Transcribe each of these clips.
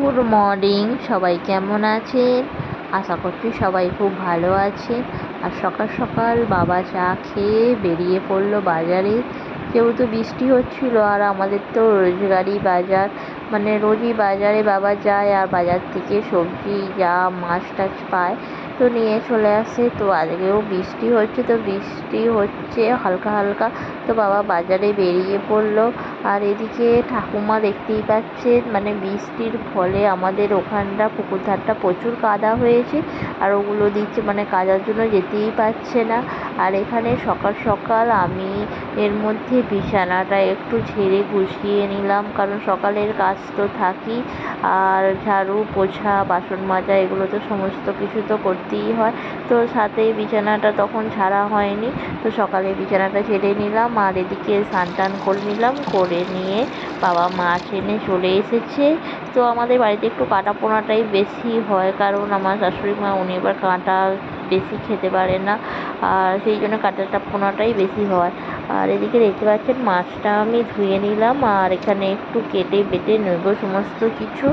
Good morning, সবাই কেমন আছেন? আশা করছি সবাই খুব ভালো আছে আর সকাল সকাল বাবা চা খেয়ে বেরিয়ে পড়ল বাজারে। যেহেতু বৃষ্টি হচ্ছিল আর আমাদের তো রোজগারই বাজার মানে রোজই বাজারে বাবা যায় আর বাজার থেকে সবজি, যা মাছ টাছ পায়, তো নিয়ে চলে আসে। তো আজকেও বৃষ্টি হচ্ছে, তো বৃষ্টি হচ্ছে হালকা হালকা। তো বাবা বাজারে বেরিয়ে পড়ল। আর এদিকে ঠাকুমা দেখতেই পাচ্ছেন মানে বৃষ্টির ফলে আমাদের ওখানটা পুকুর ধারটা প্রচুর কাদা হয়েছে আর ওগুলো দিচ্ছে মানে কাদার জন্য যেতেই পারছে না। আর এখানে সকাল সকাল আমি এর মধ্যে বিছানাটা একটু ঝেড়ে গুছিয়ে নিলাম, কারণ সকালের কাজ তো থাকেই আর ঝাড়ু, পোছা, বাসন মাজা এগুলো তো সমস্ত কিছু তো করতেই হয়। তো সাথে বিছানাটা তখন ঝাড়া হয়নি, তো সকালে বিছানাটা ঝেড়ে নিলাম আর এদিকে স্নান টান করে নিলাম, করে নিয়ে বাবা মাছ এনে চলে এসেছে। তো আমাদের বাড়িতে একটু কাটা পোনাটাই বেশি হয়, কারণ আমার শাশুড়ি মা উনি এবার কাঁটা বেশি খেতে পারে না, আর সেই জন্য কাঁটাটা পোনাটাই বেশি হয়। আর এদিকে দেখতে পাচ্ছেন মাছটা আমি ধুয়ে নিলাম, আর এখানে একটু কেটে বেটে নেব সমস্ত কিছু।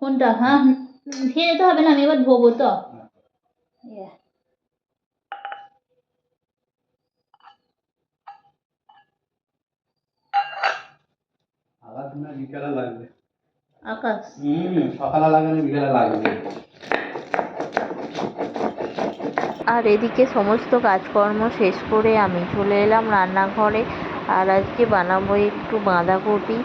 কোনটা? হ্যাঁ খেয়ে যেতে হবে না আমি এবার ধোবো তো। ইয়ে। বিকালে লাগবে? আকাশ। সকালে লাগালে বিকালে লাগবে? আর এদিকে সমস্ত কাজকর্ম শেষ করে আমি চলে এলাম রান্নাঘরে। আর আজকে বানাবো একটু বাঁধাকপি।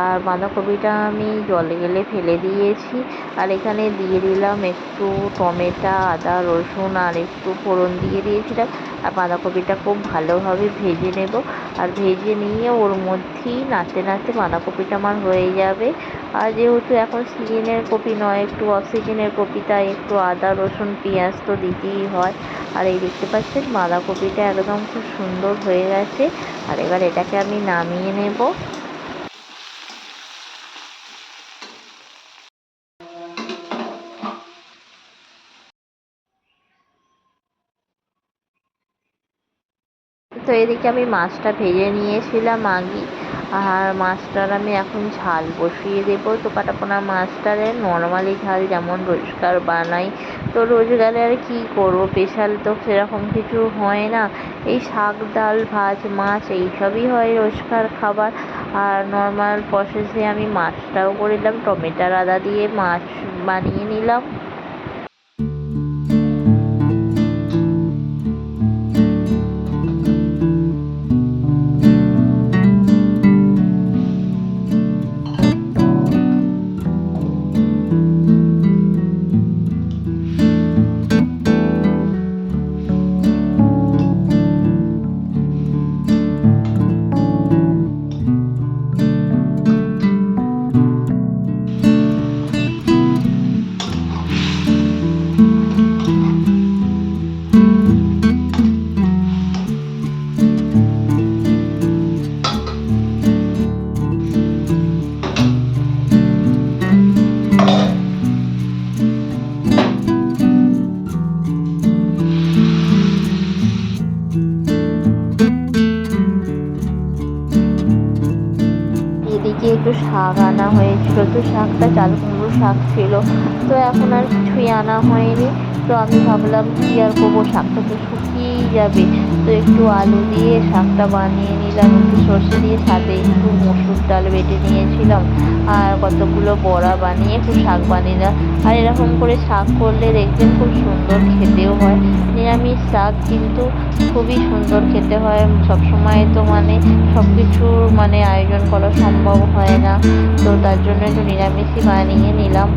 আর বাঁধাকপিটা আমি জলে গেলে ফেলে দিয়েছি। আর এখানে দিয়ে দিলাম একটু টমেটো, আদা, রসুন আর একটু ফোড়ন দিয়ে দিয়েছিলাম আর বাঁধাকপিটা খুব ভালোভাবে ভেজে নেব। আর ভেজে নিয়ে ওর মধ্যেই নাড়তে নাড়তে বাঁধাকপিটা আমার হয়ে যাবে। আর যেহেতু এখন সিজনের কপি নয়, একটু অফ সিজনের কপি, তাই একটু আদা, রসুন, পেঁয়াজ তো দিতেই হয়। আর এই দেখতে পাচ্ছেন, বাঁধাকপিটা একদম খুব সুন্দর হয়ে গেছে। আর এবার এটাকে আমি নামিয়ে নেব। তো এদিকে আমি মাছটা ভেজে নিয়েছিলাম আগে, আর মাছটার আমি এখন ঝাল বসিয়ে দেবো। তো কাটাপোনা মাছটারে নর্মালি ঝাল যেমন রোজকার বানাই, তো রোজগারে আর কী করব? স্পেশাল তো সেরকম কিছু হয় না। এই শাক, ডাল ভাজ মাছ এইসবই হয় রোজকার খাবার। আর নর্মাল প্রসেসে আমি মাছটাও করে নিলাম টমেটো আদা দিয়ে মাছ বানিয়ে নিলাম। একটু শাক আনা হয়েছিল। তো শাকটা চাল কুমড়ো শাক ছিল। তো এখন আর কিছুই আনা হয়নি। তো আমি ভাবলাম কি আর করব? শাকটা তো শুকিয়েই যাবে। তো একটু আলু দিয়ে শাকটা বানিয়ে নিলাম, একটু সর্ষে দিয়ে সাথে একটু মসুর ডাল বেটে নিয়েছিলাম, আর কতগুলো বড়া বানিয়ে একটু শাক বানিয়ে আর এরকম করে শাক করলে দেখবেন খুব সুন্দর খেতেও হয়। নিরামিষ শাক কিন্তু খুবই সুন্দর খেতে হয়। সবসময় তো মানে সব কিছুর মানে আয়োজন করা সম্ভব হয় না। তো তার জন্য একটু নিরামিষই বানিয়ে নিলাম।